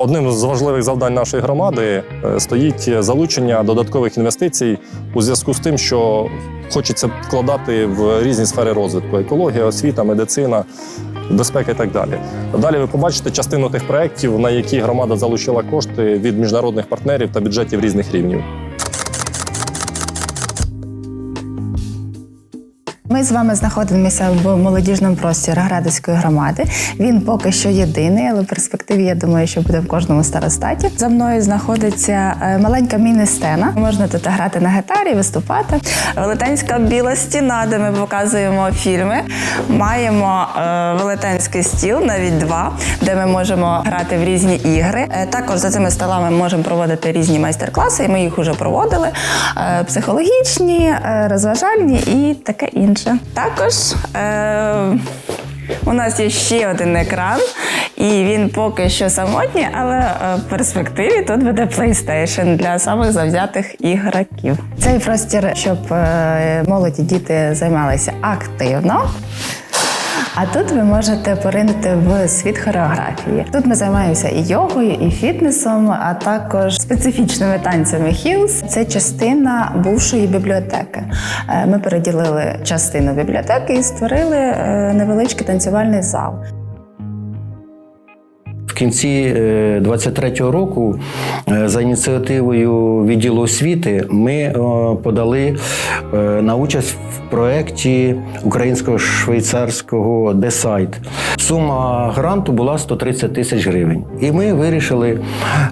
Одним з важливих завдань нашої громади е, стоїть залучення додаткових інвестицій у зв'язку з тим, що хочеться вкладати в різні сфери розвитку: екологія, освіта, медицина, безпека і так далі. Далі ви побачите частину тих проєктів, на які громада залучила кошти від міжнародних партнерів та бюджетів різних рівнів. Ми з вами знаходимося в молодіжному просторі Градівської громади. Він поки що єдиний, але в перспективі я думаю, що буде в кожному старостаті. За мною знаходиться е, маленька міні-сцена. Можна тут грати на гітарі, виступати. Велетенська біла стіна, де ми показуємо фільми. Маємо е, велетенський стіл, навіть два, де ми можемо грати в різні ігри. Е, також за цими столами ми можемо проводити різні майстер-класи, і ми їх вже проводили. Психологічні, розважальні і таке інше. Також е, у нас є ще один екран, і він поки що самотній, але е, в перспективі тут буде PlayStation для самих завзятих ігроків. Цей простір, щоб е, молоді діти займалися активно. А тут ви можете поринути в світ хореографії. Тут ми займаємося і йогою, і фітнесом, а також специфічними танцями хілс. Це частина бувшої бібліотеки. Е, Ми переділили частину бібліотеки і створили е, невеличкий танцювальний зал. Кінці 23-го року е, за ініціативою відділу освіти ми е, подали е, на участь в проєкті українсько-швейцарського Десайт. Сума гранту була 130 тисяч гривень. І ми вирішили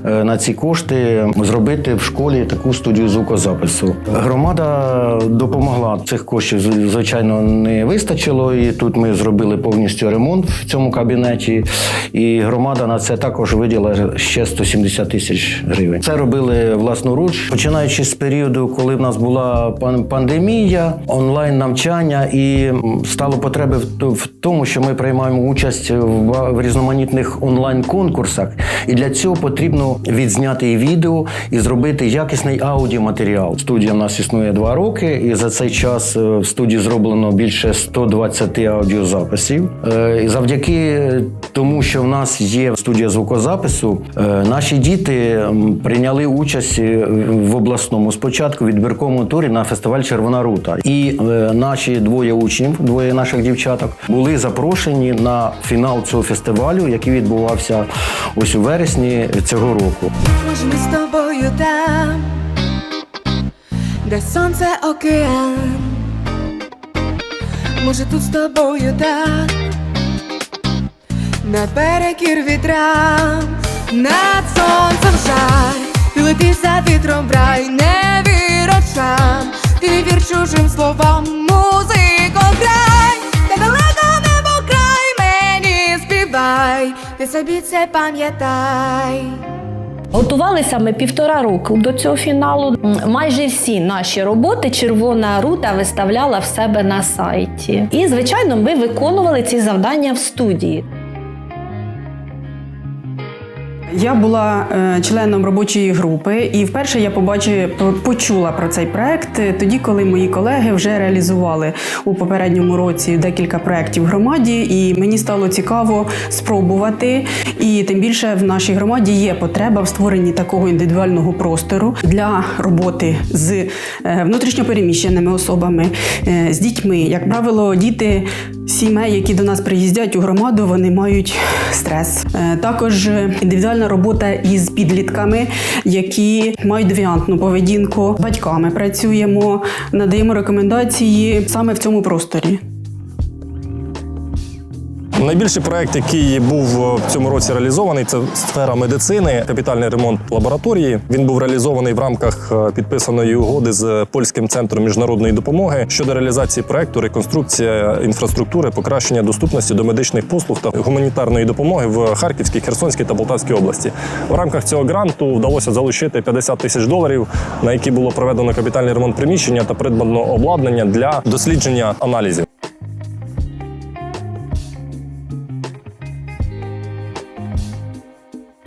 е, на ці кошти зробити в школі таку студію звукозапису. Громада допомогла цих коштів, звичайно, не вистачило. І тут ми зробили повністю ремонт в цьому кабінеті. І громада на це також виділа ще 170 тисяч гривень. Це робили власноруч, починаючи з періоду, коли в нас була пандемія, онлайн навчання, і стало потреби в тому, що ми приймаємо участь в в різноманітних онлайн конкурсах. І для цього потрібно відзняти відео і зробити якісний аудіоматеріал. Студія в нас існує два роки, і за цей час е, в студії зроблено більше 120 аудіозаписів. Е, І завдяки тому, що в нас є студія звукозапису, е, наші діти прийняли участь в обласному спочатку відбірковому турі на фестиваль Червона рута. І наші двоє учнів, двоє наших дівчаток, були запрошені на фінал цього фестивалю, який відбувався ось у вересні цього року. Ми з тобою там, де сонце океан. Може, тут з тобою так, наперекір вітрам, над сонцем жар, ти летиш за вітром в рай, не вір ти не вір чужим словам, собі це пам'ятай. Готувалися ми півтора року до цього фіналу. Майже всі наші роботи Червона рута виставляла в себе на сайті. І, звичайно, ми виконували ці завдання в студії. Я була е, членом робочої групи, і вперше я побачила, почула про цей проект е, тоді, коли мої колеги вже реалізували у попередньому році декілька проєктів в громаді, і мені стало цікаво спробувати. І тим більше в нашій громаді є потреба в створенні такого індивідуального простору для роботи з е, внутрішньопереміщеними особами, з дітьми. Як правило, діти сімей, які до нас приїздять у громаду, вони мають стрес. Також е, індивідуальна робота із підлітками, які мають девіантну поведінку. Батьками працюємо, надаємо рекомендації саме в цьому просторі. Найбільший проект, який був е, в цьому році реалізований, це сфера медицини, капітальний ремонт лабораторії. Він був реалізований в рамках е, підписаної угоди з польським центром міжнародної допомоги щодо реалізації проекту реконструкція інфраструктури, покращення доступності до медичних послуг та гуманітарної допомоги в Харківській, Херсонській та Полтавській області. В рамках цього гранту вдалося залучити 50 тисяч доларів, на які було проведено капітальний ремонт приміщення та придбано обладнання для дослідження аналізів.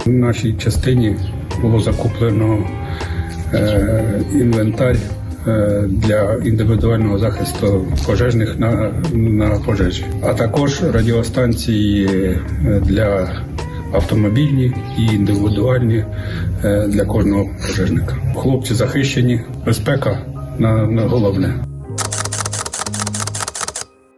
В нашій частині було закуплено е, інвентар е, для індивідуального захисту пожежних на, на пожежі, а також радіостанції е, для автомобільні і індивідуальні е, для кожного пожежника. Хлопці захищені, безпека на, на головне.